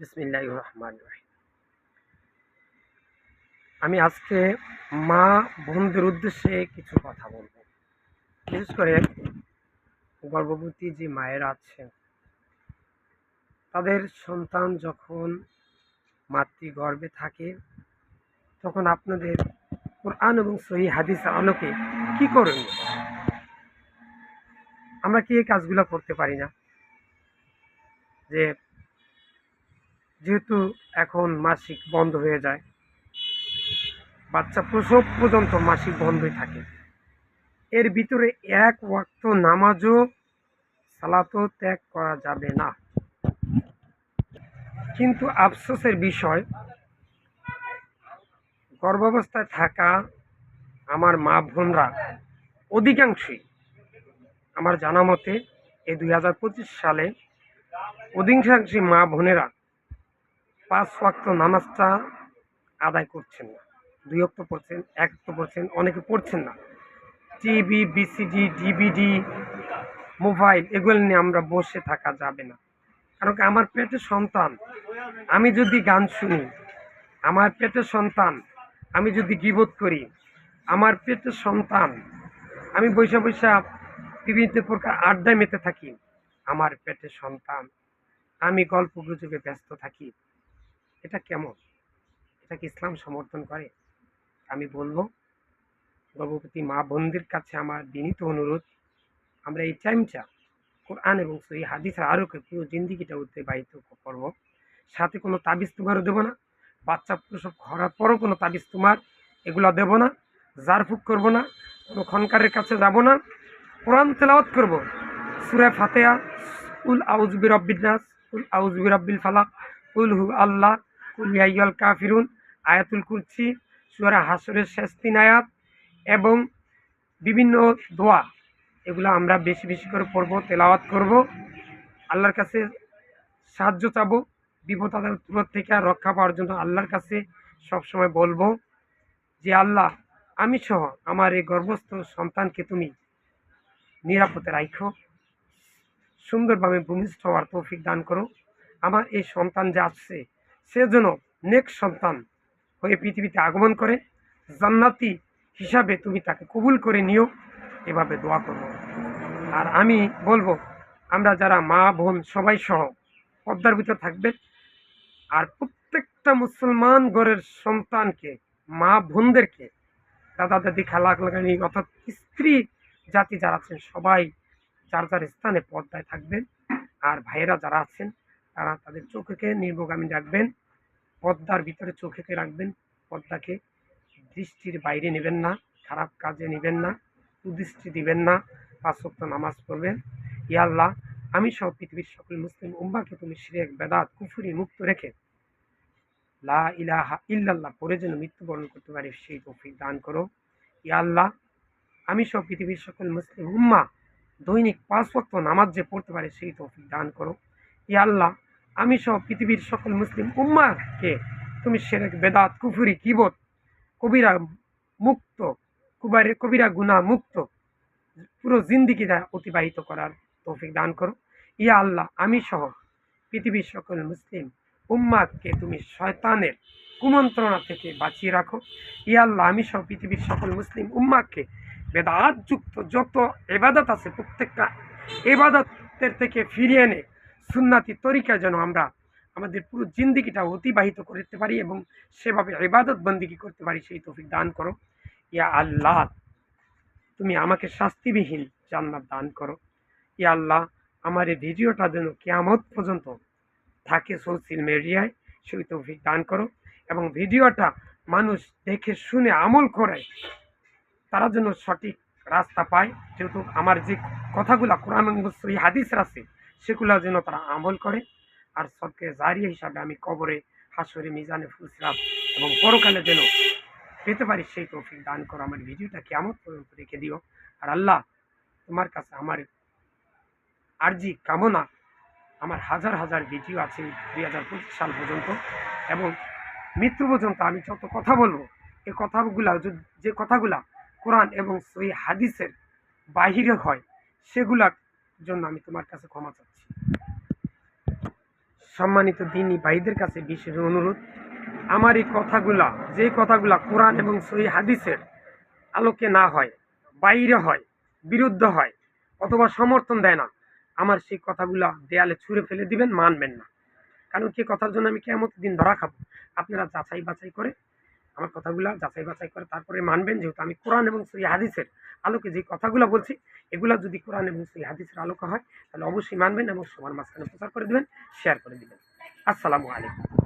বিসমিল্লাহ রহমান রহিম। আমি আজকে মা বোনদের উদ্দেশ্যে কিছু কথা বলব। বিশেষ করে গর্ভবতী যে মায়েরা আছেন, তাদের সন্তান যখন মাতৃগর্ভে থাকে, তখন আপনাদের কোরআন এবং সহি হাদিস আলোকে কি করণীয়? আমরা কি এই কাজগুলো করতে পারি না? যে যেহেতু এখন মাসিক বন্ধ হয়ে যায়, বাচ্চা প্রসব পর্যন্ত মাসিক বন্ধই থাকে। এর ভিতরে এক ওয়াক্ত নামাজও সালাতও ত্যাগ করা যাবে না। কিন্তু আফসোসের বিষয়, গর্ভাবস্থায় থাকা আমার মা বোনরা অধিকাংশই আমার জানা মতে এই দুই হাজার পঁচিশ সালে অধিকাংশই মা বোনেরা পাঁচ ওয়াক্ত নামাজটা আদায় করছেন না। দুই অক্ত পড়ছেন, এক অক্ত পড়ছেন, অনেকে পড়ছেন না। টিভি, বিসিডি, ডিভিডি, মোবাইল এগুলো নিয়ে আমরা বসে থাকা যাবে না। কারণ কি আমার পেটে সন্তান, আমি যদি গান শুনি, আমার পেটের সন্তান, আমি যদি গিবোধ করি, আমার পেটের সন্তান, আমি বৈশা বৈশা বিভিন্ন প্রকার আড্ডায় মেতে থাকি, আমার পেটের সন্তান, আমি গল্প গুজবে ব্যস্ত থাকি। এটা কেমন? এটা কি ইসলাম সমর্থন করে? আমি বলব, গর্ভবতী মা বোনদের কাছে আমার বিনীত অনুরোধ, আমরা এই টাইমটা কোরআন এবং সেই হাদিসের আরোকে পুরো জিন্দিগিটা অতিবাহিত করব। সাথে কোনো তাবিজ তোমারও দেবো না, বাচ্চা প্রসব করার পরও কোনো তাবিজ তোমার এগুলো দেবো না জারফুক করব না, কোনো খনকারের কাছে যাব না। কোরআন তেলাওয়াত করব। সুরে ফাতেয়া উল আউজবির রব্বিল নাস উল আউজবির রব্বিল ফালাক উল হু আল্লাহ কুল ইয়াইয়াল কাফিরুন, আয়াতুল কুরসি, সুরা হাসরের শেষ তিন আয়াত এবং বিভিন্ন দোয়া, এগুলো আমরা বেশি বেশি করে পড়ব, তেলাওয়াত করব। আল্লাহর কাছে সাহায্য চাবো, বিপদ আপদ থেকে রক্ষা পাওয়ার জন্য আল্লাহর কাছে সবসময় বলব যে, আল্লাহ, আমি সহ আমার এই গর্ভস্থ সন্তানকে তুমি নিরাপদে রাখো সুন্দরভাবে ভূমিষ্ঠ হওয়ার তৌফিক দান করো। আমার এই সন্তান যে আসছে সে যেন নেক্সট সন্তান হয়ে পৃথিবীতে আগমন করে, জান্নাতি হিসাবে তুমি তাকে কবুল করে নিও, এভাবে দোয়া করব। আর আমি বলব, আমরা যারা মা, বোন সবাই সহ পদ্মার ভিতরে থাকবে, আর প্রত্যেকটা মুসলমান ঘরের সন্তানকে, মা, বোনদেরকে, দাদা, দাদি, খালা লাগানি অর্থাৎ স্ত্রী, জাতি যারা আছেন সবাই যার যার স্থানে পর্দায় থাকবেন, আর ভাইয়েরা যারা আছেন তারা তাদের চোখেকে নির্বগামী রাখবেন পর্দার ভিতরে চোখেকে রাখবেন পর্দাকে দৃষ্টির বাইরে নেবেন না, খারাপ কাজে নেবেন না কুদৃষ্টি দিবেন না, পাঁচ সপ্তাহ নামাজ পড়বেন। ইয়াল্লাহ আমি সহ পৃথিবীর সকল মুসলিম উম্মাকে তুমি শিরেক, বেদাত, কুফুরি মুক্ত রেখে লা ইলাহা ইল্লাল্লাহ পরে যেন মৃত্যুবরণ করতে পারি, সেই তৌফিক দান করো। ইয়াল্লাহ আমি সব পৃথিবীর সকল মুসলিম উম্মা দৈনিক পাঁচ ওয়াক্ত নামাজ যে পড়তে পারে, সেই তৌফিক দান করো। ইয়া আল্লাহ আমি সহ পৃথিবীর সকল মুসলিম উম্মাকে তুমি সেরেক, বেদাত, কুফুরি, কিবত, কবিরা মুক্ত, কুবারে কবিরা গুণা মুক্ত, পুরো জিন্দিগিটা অতিবাহিত করার তৌফিক দান করো। ইয়া আল্লাহ, আমি সহ পৃথিবীর সকল মুসলিম উম্মাদকে তুমি শয়তানের কুমন্ত্রণা থেকে বাঁচিয়ে রাখো। ইয়া আল্লাহ, আমি সহ পৃথিবীর সকল মুসলিম উম্মাদকে বেদাতযুক্ত যত এবাদত আছে, প্রত্যেকটা এবাদতের থেকে ফিরিয়ে এনে সুন্নাতি তরিকায় যেন আমরা আমাদের পুরো জিন্দিগিটা অতিবাহিত করতে পারি এবং সেভাবে ইবাদত বন্দিগি করতে পারি, সেই তৌফিক দান করো। ইয়া আল্লাহ, তুমি আমাকে শাস্তিবিহীন জান্নাত দান করো। ইয়া আল্লাহ, আমার এই ভিডিওটা যেন কেয়ামত পর্যন্ত থাকে সোশ্যাল মিডিয়ায়, সেই তৌফিক দান করো। এবং ভিডিওটা মানুষ দেখে শুনে আমল করে, তারা যেন সঠিক রাস্তা পায়। যেহেতু আমার যে কথাগুলা কোরআন হাদিস আছে সেগুলো যেন তারা আমল করে। আর সবকে জারিয়া হিসাবে আমি কবরে, হাসরে, মিজানে ফুলসিরাত এবং পরকালে যেন পেতে পারি সেই তৌফিক দান করো আমার ভিডিওটা কেমন পর্যন্ত রেখে দিও। আর আল্লাহ, তোমার কাছে আমার আর্জি কামনা, আমার হাজার হাজার ভিডিও আছে দুই হাজার পঁচিশ সাল পর্যন্ত এবং মৃত্যু পর্যন্ত আমি যত কথা বলব এই কথাগুলা যে কথাগুলা কোরআন এবং সই হাদিসের বাহিরে হয় সেগুলার জন্য আমি তোমার কাছে ক্ষমা চাচ্ছি। সম্মানিত দিনী ভাইদের কাছে বিশেষ অনুরোধ, আমার এই কথাগুলা, যে কথাগুলা কোরআন এবং সহি হাদিসের আলোকে না হয়, বাইরে হয়, বিরুদ্ধ হয়, অথবা সমর্থন দেয় না, আমার সেই কথাগুলা দেয়ালে ছুঁড়ে ফেলে দিবেন, মানবেন না। কারণ কি কথার জন্য আমি কেমন দিন ধরা খাব। আপনারা যাচাই বাছাই করে আমার কথাগুলো যাচাই বাছাই করে তারপরে মানবেন যেহেতু আমি কোরআন এবং শ্রী হাদিসের আলোকে যে কথাগুলো বলছি, এগুলো যদি কোরআন এবং শ্রী হাদিসের আলোকে হয়, তাহলে অবশ্যই মানবেন এবং সবার মাঝখানে প্রচার করে দেবেন শেয়ার করে দেবেন। আসসালামু আলাইকুম।